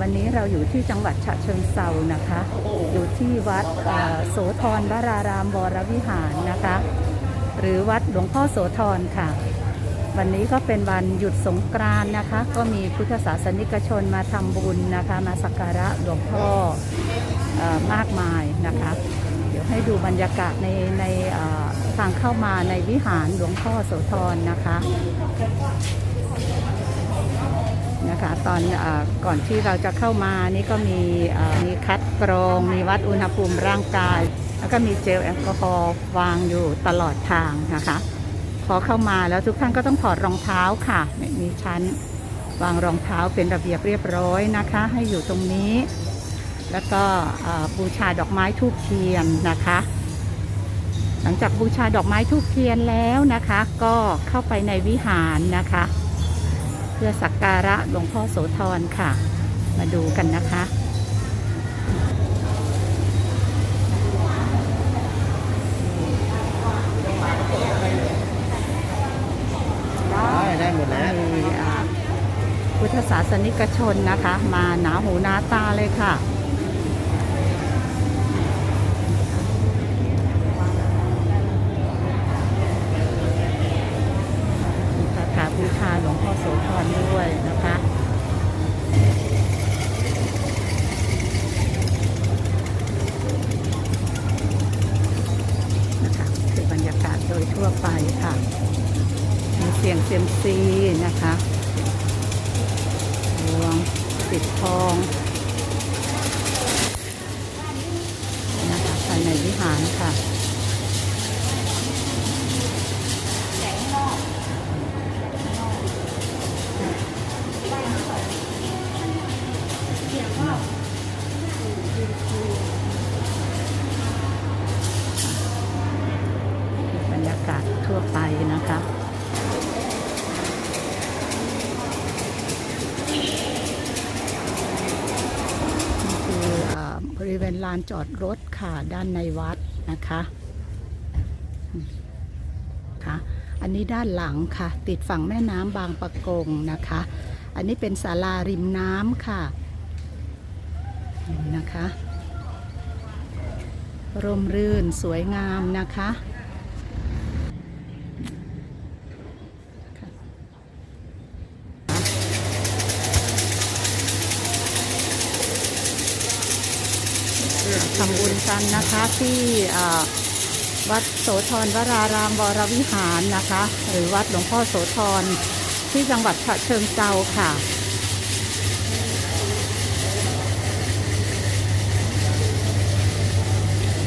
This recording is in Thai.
วันนี้เราอยู่ที่จังหวัดฉะเชิงเซานะคะ อยู่ที่วัดโสธรวรารามวรวิหารนะคะ หรือวัดหลวงพ่อโสธรค่ะ วันนี้ก็เป็นวันหยุดสงกรานต์นะคะ ก็มีพุทธศาสนิกชนมาทำบุญนะคะ มาสักการะหลวงพ่ออมากมายนะคะ เดี๋ยวให้ดูบรรยากาศในในทางเข้ามาในวิหารหลวงพ่อโสธรนะคะ นะคะ ตอนอก่อนที่เราจะเข้ามานี่ก็มีมีคัดกรอง มีวัดอุณหภูมิร่างกาย แล้วก็มีเจลแอลกอฮอล์วางอยู่ตลอดทางนะคะ พอเข้ามาแล้วทุกท่านก็ต้องถอดรองเท้าค่ะ มีชั้นวางรองเท้าเป็นระเบียบเรียบร้อยนะคะ ให้อยู่ตรงนี้ แล้วก็บูชาดอกไม้ทูบเทียนนะคะ หลังจากบูชาดอกไม้ทูบเทียนแล้วนะคะ ก็เข้าไปในวิหารนะคะ เพื่อสักการะหลวงพ่อโสธรค่ะ มาดูกันนะคะได้ได้หมดแล้วมีอ่าพุทธศาสนิกชนนะคะ มาหนาหูหนาตาเลยค่ะ สธรด้วยนะคะนะคะคือบรรยากาศโดยทั่วไปค่ะ มีเสียงเซียมซีนะคะรวงปิดทองนะคะภายในวิหารค่ะ ทั่วไปนะคะนี่คือบริเวณลานจอดรถค่ะด้านในวัดนะคะค่ะอันนี้ด้านหลังค่ะ ติดฝั่งแม่น้ำบางปะกงนะคะ อันนี้เป็นศาลาริมน้ำค่ะนะคะ ร่มรื่นสวยงามนะคะ ทำบุญกันนะคะที่วัดโสธรวรารามวรวิหารนะคะ หรือวัดหลวงพ่อโสธรที่จังหวัดฉะเชิงเทราค่ะ